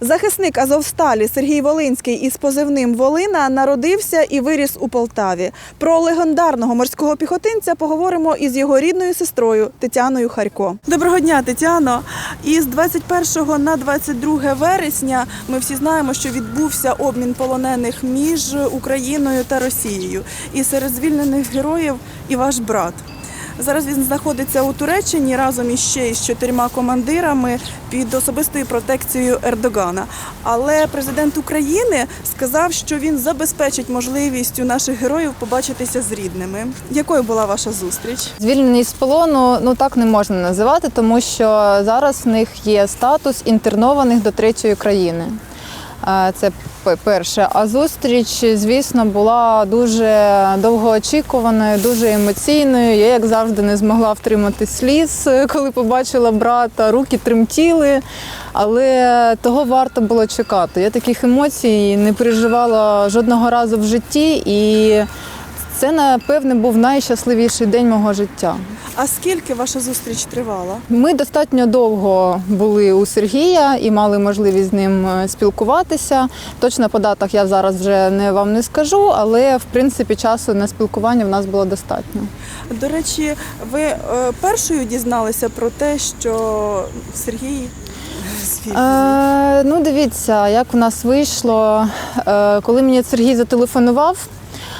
Захисник Азовсталі Сергій Волинський із позивним Волина народився і виріс у Полтаві. Про легендарного морського піхотинця поговоримо із його рідною сестрою Тетяною Харько. Доброго дня, Тетяно. Із 21 на 22 вересня ми всі знаємо, що відбувся обмін полонених між Україною та Росією. І серед звільнених героїв і ваш брат. Зараз він знаходиться у Туреччині разом із ще із чотирма командирами під особистою протекцією Ердогана. Але президент України сказав, що він забезпечить можливість у наших героїв побачитися з рідними. Якою була ваша зустріч? Звільнені з полону ну так не можна називати, тому що зараз в них є статус інтернованих до третьої країни. Це перше. А зустріч, звісно, була дуже довгоочікуваною, дуже емоційною. Я, як завжди, не змогла втримати сліз, коли побачила брата. Руки тремтіли, але того варто було чекати. Я таких емоцій не переживала жодного разу в житті, і це, напевне, був найщасливіший день мого життя. А скільки ваша зустріч тривала? Ми достатньо довго були у Сергія і мали можливість з ним е, спілкуватися. Точно по датах я зараз вже не вам не скажу, але в принципі часу на спілкування в нас було достатньо. До речі, ви е, першою дізналися про те, що Сергій? Е, ну, дивіться, як у нас вийшло. Е, коли мені Сергій зателефонував,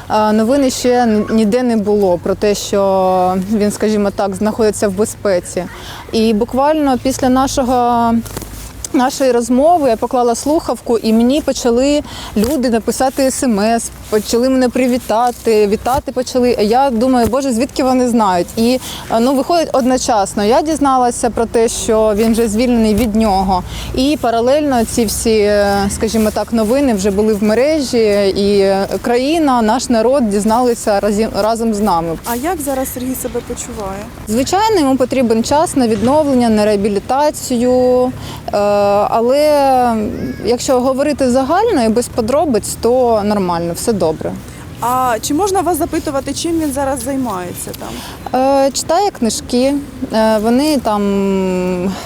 новини ще ніде не було про те, що він, скажімо так, знаходиться в безпеці. І буквально після нашого. Нашої розмови я поклала слухавку, і мені почали люди написати смс, почали мене привітати, вітати почали. Я думаю, боже, звідки вони знають? І е, ну виходить одночасно. Я дізналася про те, що він вже звільнений від нього. І паралельно ці всі, е, скажімо так, новини вже були в мережі, і е, країна, наш народ дізналися разі- разом з нами. А як зараз Сергій себе почуває? Звичайно, йому потрібен час на відновлення, на реабілітацію. Е, Але якщо говорити загально і без подробиць, то нормально, все добре. А чи можна вас запитувати, чим він зараз займається там? Е, Читає книжки, Е, вони там,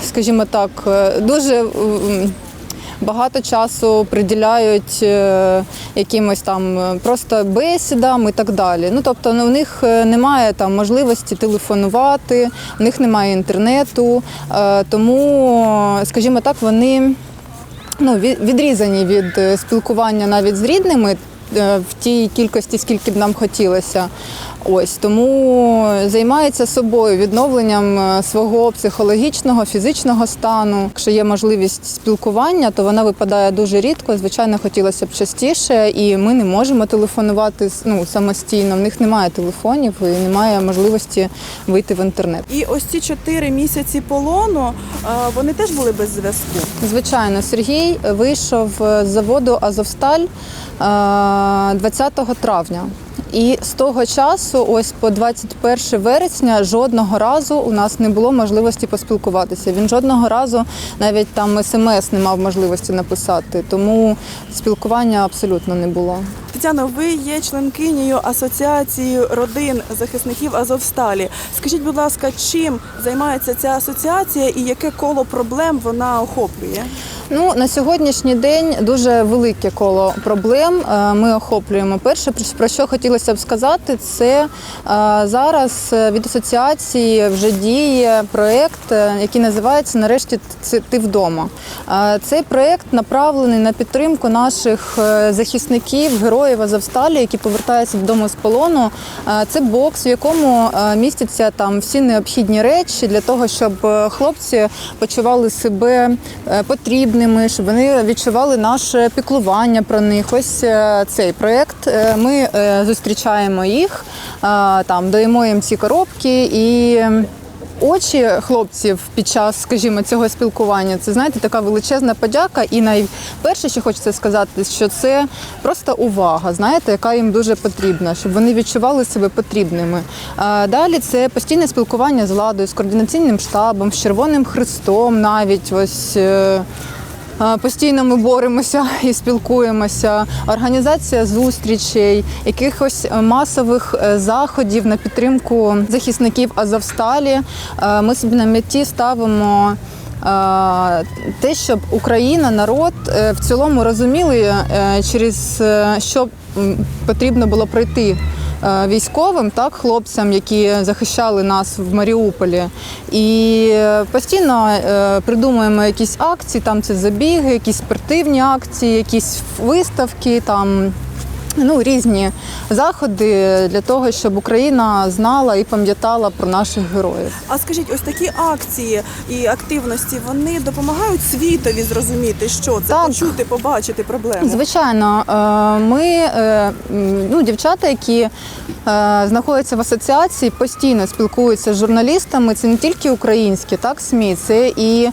скажімо так, е, дуже багато часу приділяють е, якимось там е, просто бесідам і так далі. Ну тобто ну, в них е, немає там можливості телефонувати, в них немає інтернету, тому, скажімо так, вони ну, відрізані від спілкування навіть з рідними в тій кількості, скільки б нам хотілося. Ось тому займається собою відновленням е, свого психологічного, фізичного стану. Якщо є можливість спілкування, то вона випадає дуже рідко. Звичайно, хотілося б частіше, і ми не можемо телефонувати ну, самостійно. В них немає телефонів і немає можливості вийти в інтернет. І ось ці чотири місяці полону е, вони теж були без зв'язку. Звичайно, Сергій вийшов з заводу Азовсталь е, 20 травня. І з того часу, ось по 21 вересня, жодного разу у нас не було можливості поспілкуватися. Він жодного разу навіть там смс не мав можливості написати, тому спілкування абсолютно не було. Тетяно, ви є членкинею асоціації родин захисників Азовсталі. Скажіть, будь ласка, чим займається ця асоціація і яке коло проблем вона охоплює? Ну на сьогоднішній день дуже велике коло проблем. е, Ми охоплюємо. Перше, про- що хотілося б сказати, це е, зараз е, від асоціації вже діє проєкт, який називається Нарешті ти вдома. Цей проєкт направлений на підтримку наших захисників, героїв Азовсталі, які повертаються додому з полону. Це бокс, в якому містяться там всі необхідні речі для того, щоб хлопці почували себе е, потрібними, щоб вони відчували наше піклування про них. Ось е, цей проєкт. Е, Ми е, зустрічаємо їх, там даємо їм ці коробки і. Очі хлопців під час, скажімо, цього спілкування це знаєте така величезна подяка. І найперше, що хочеться сказати, що це просто увага, знаєте, яка їм дуже потрібна, щоб вони відчували себе потрібними. А далі це постійне спілкування з владою, з координаційним штабом, з Червоним Христом, навіть ось. Постійно ми боремося і спілкуємося. Організація зустрічей, якихось е, масових е, заходів на підтримку захисників Азовсталі. Е, Ми собі на меті ставимо те, щоб Україна, народ в цілому розуміли, через що потрібно було пройти. Е, Військовим, так, хлопцям, які захищали нас в Маріуполі, і е, постійно е, придумуємо якісь акції, там це забіги, якісь спортивні акції, якісь виставки, там ну, різні заходи для того, щоб Україна знала і пам'ятала про наших героїв. А скажіть, ось такі акції і активності вони допомагають світові зрозуміти, що це Так. почути, побачити проблему. Звичайно, е, ми е, ну, дівчата, які е, знаходяться в асоціації, постійно спілкуються з журналістами. Це не тільки українські, так СМІ, це і,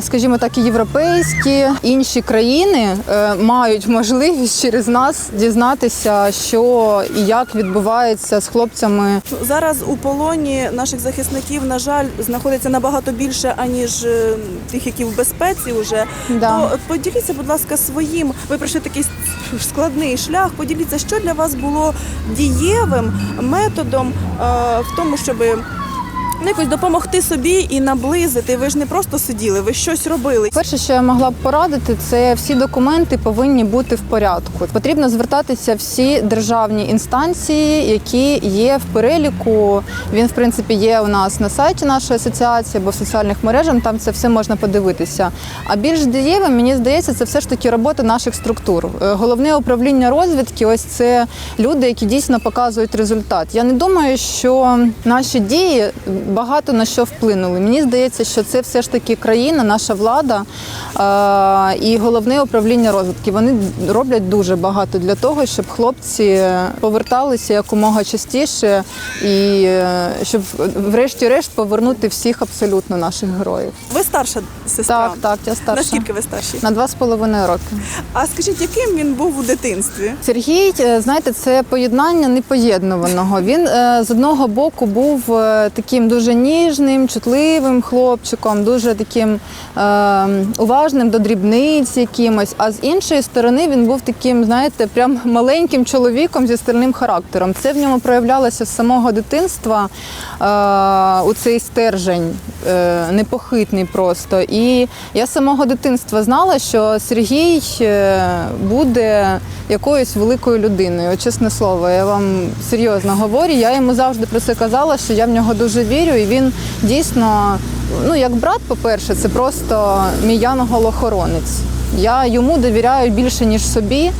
скажімо так, і європейські інші країни е, мають можливість через нас дізнатися, що і як відбувається з хлопцями Зараз у полоні наших захисників, на жаль, знаходиться набагато більше, аніж е, тих, які в безпеці вже. Да. То поділіться, будь ласка, своїм. Ви пройшли такий складний шлях. Поділіться, що для вас було дієвим методом е, в тому, щоб ну, якось допомогти собі і наблизити. Ви ж не просто сиділи, ви щось робили. Перше, що я могла б порадити, це всі документи повинні бути в порядку. Потрібно звертатися всі державні інстанції, які є в переліку. Він, в принципі, є у нас на сайті нашої асоціації або в соціальних мережах. Там це все можна подивитися. А більш дієвим, мені здається, це все ж таки робота наших структур. Е, Головне управління розвідки ось це люди, які дійсно показують результат. Я не думаю, що наші дії багато на що вплинули. Мені здається, що це все ж таки країна, наша влада е, і головне управління розвитки. Вони роблять дуже багато для того, щоб хлопці поверталися якомога частіше і е, щоб врешті-решт повернути всіх абсолютно наших героїв. Ви старша сестра. Так, так, я старша. Наскільки ви старші? На два з половиною роки. А скажіть, яким він був у дитинстві? Сергій, е, знаєте, це поєднання непоєднуваного. Він з одного боку був таким дуже ніжним, чутливим хлопчиком, дуже таким е, уважним до дрібниць якимось. А з іншої сторони він був таким, знаєте, прям маленьким чоловіком зі стальним характером. Це в ньому проявлялося з самого дитинства е, у цей стержень е, непохитний просто. І я з самого дитинства знала, що Сергій е, буде якоюсь великою людиною. Чесне слово, я вам серйозно говорю. Я йому завжди про це казала, що я в нього дуже вірю, і він дійсно, ну як брат, по-перше, це просто мій янгол-охоронець. Я йому довіряю більше, ніж собі.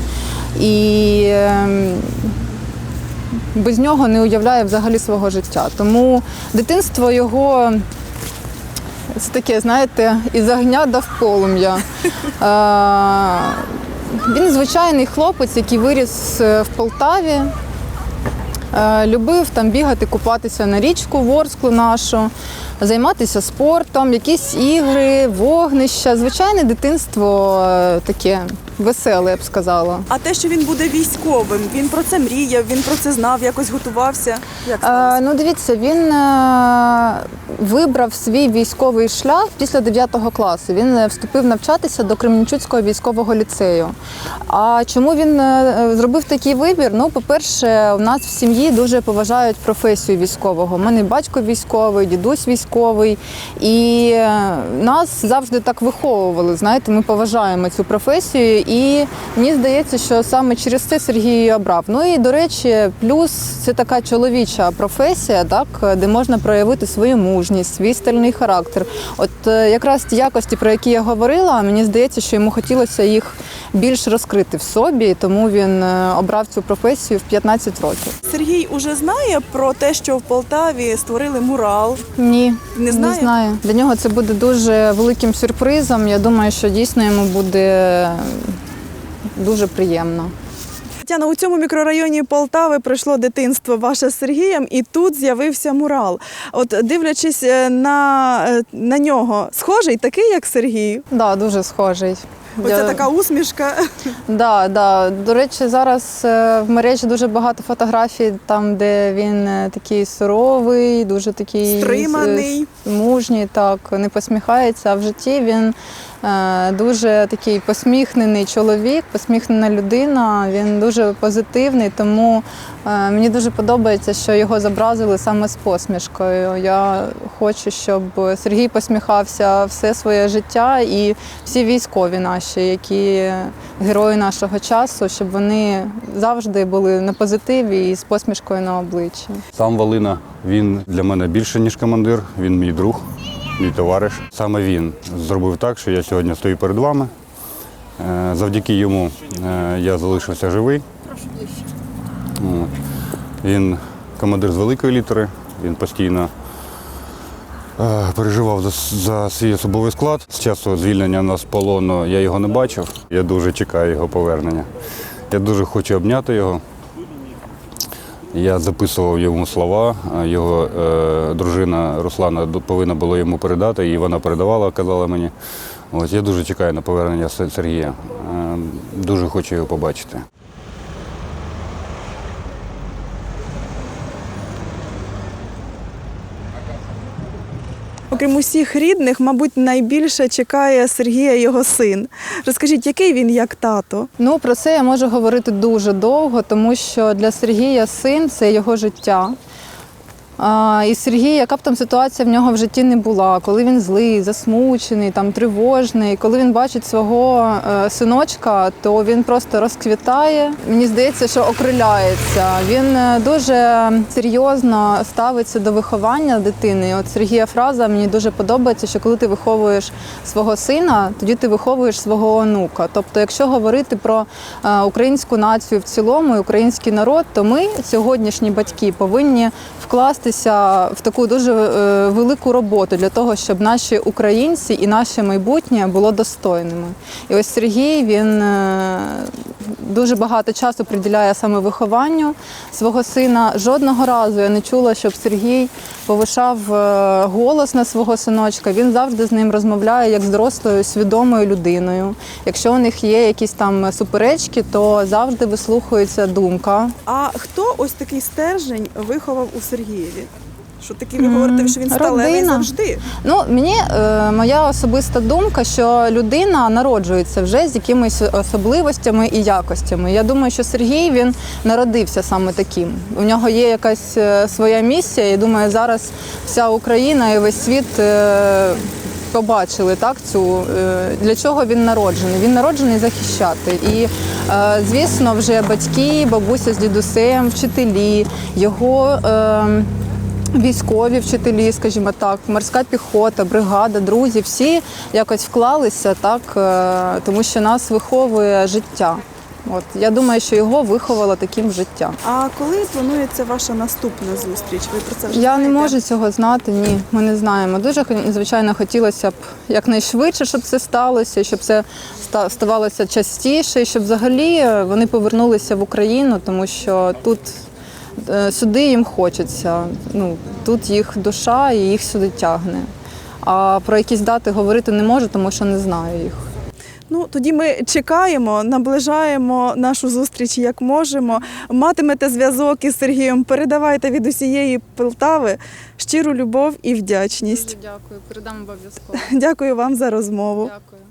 І ем, без нього не уявляє взагалі свого життя. Тому дитинство його це таке, знаєте, із огня до полум'я. Е, Він звичайний хлопець, який виріс е, в Полтаві. Е, Любив там бігати, купатися на річку Ворсклу нашу, займатися спортом, якісь ігри, вогнища. Звичайне дитинство е, таке веселе, я б сказала. А те, що він буде військовим, він про це мріяв, він про це знав, якось готувався. Як Е, ну, дивіться, він е, вибрав свій військовий шлях після 9 класу. Він е, вступив навчатися до Кременчуцького військового ліцею. А чому він е, зробив такий вибір? Ну, по-перше, у нас в сім'ї дуже поважають професію військового. У мене батько військовий, дідусь військовий. І е, нас завжди так виховували. Знаєте, ми поважаємо цю професію. І мені здається, що саме через це Сергій її обрав. Ну і до речі, плюс це така чоловіча професія, так де можна проявити свою мужність, свій стальний характер. От е, якраз ті якості, про які я говорила, мені здається, що йому хотілося їх більш розкрити в собі, тому він е, обрав цю професію в 15 років. Сергій уже знає про те, що в Полтаві створили мурал. Ні, Не знає? не знаю. Для нього це буде дуже великим сюрпризом. Я думаю, що дійсно йому буде дуже приємно. Тетяна, у цьому мікрорайоні Полтави пройшло дитинство ваше з Сергієм, і тут з'явився мурал. От дивлячись е, на, е, на нього, схожий такий, як Сергій. Да, дуже схожий. Оця Я- така усмішка. Да, да. До речі, зараз е, в мережі дуже багато фотографій, там, де він е, такий суровий, дуже такий Стриманий. е, мужній, так, не посміхається. А в житті він Дуже такий посміхнений чоловік, посміхнена людина. Він дуже позитивний, тому е, мені дуже подобається, що його зобразили саме з посмішкою. Я хочу, щоб Сергій посміхався все своє життя і всі військові наші, які герої нашого часу, щоб вони завжди були на позитиві і з посмішкою на обличчі. Сам Валина він для мене більше, ніж командир. Він мій друг, мій товариш. Саме він зробив так, що я сьогодні стою перед вами. Е, Завдяки йому е, я залишився живий. Він командир з великої літери, він постійно е, переживав за, за свій особовий склад. З часу звільнення нас з полону я його не бачив. Я дуже чекаю його повернення. Я дуже хочу обняти його. Я записував йому слова. Його е, дружина Руслана повинна була йому передати, і вона передавала, казала мені. Ось я дуже чекаю на повернення Сергія. Е, дуже хочу його побачити. Окрім усіх рідних, мабуть, найбільше чекає Сергія його син. Розкажіть, який він як тато? Ну про це я можу говорити дуже довго, тому що для Сергія син це його життя. І Сергій, яка б там ситуація в нього в житті не була, коли він злий, засмучений, там тривожний, коли він бачить свого е, синочка, то він просто розквітає. Мені здається, що окриляється. Він е, дуже серйозно ставиться до виховання дитини. От Сергія фраза мені дуже подобається, що коли ти виховуєш свого сина, тоді ти виховуєш свого онука. Тобто, якщо говорити про е, українську націю в цілому, і український народ, то ми, сьогоднішні батьки, повинні вкластися в таку дуже е, велику роботу для того, щоб наші українці і наше майбутнє було достойними. І ось Сергій він е, дуже багато часу приділяє саме вихованню свого сина. Жодного разу я не чула, щоб Сергій повишав е, голос на свого синочка. Він завжди з ним розмовляє як з дорослою свідомою людиною. Якщо у них є якісь там суперечки, то завжди вислухується думка. А хто ось такий стержень виховав у Сергієві? Що таки ви говорите, що він сталевий родина. завжди? Ну, мені е, моя особиста думка, що людина народжується вже з якимись особливостями і якостями. Я думаю, що Сергій він народився саме таким. У нього є якась е, своя місія. і думаю, зараз вся Україна і весь світ. е, Побачили так цю е, для чого він народжений. Він народжений захищати. І е, звісно, вже батьки, бабуся з дідусем, вчителі, його. Е, Військові вчителі, скажімо так, морська піхота, бригада, друзі, всі якось вклалися так, е, тому що нас виховує життя. От я думаю, що його виховало таким життя. А коли планується ваша наступна зустріч? Ви про це вже Я не можу цього знати. Ні, ми не знаємо. Дуже звичайно хотілося б якнайшвидше, щоб це сталося, щоб це ставалося частіше, і щоб взагалі е, вони повернулися в Україну, тому що тут сюди їм хочеться. Ну тут їх душа і їх сюди тягне. А про якісь дати говорити не можу, тому що не знаю їх. Ну тоді ми чекаємо, наближаємо нашу зустріч як можемо. Матимете зв'язок із Сергієм. Передавайте від усієї Полтави щиру любов і вдячність. дякую, передам обов'язково. Дякую вам за розмову. Дякую.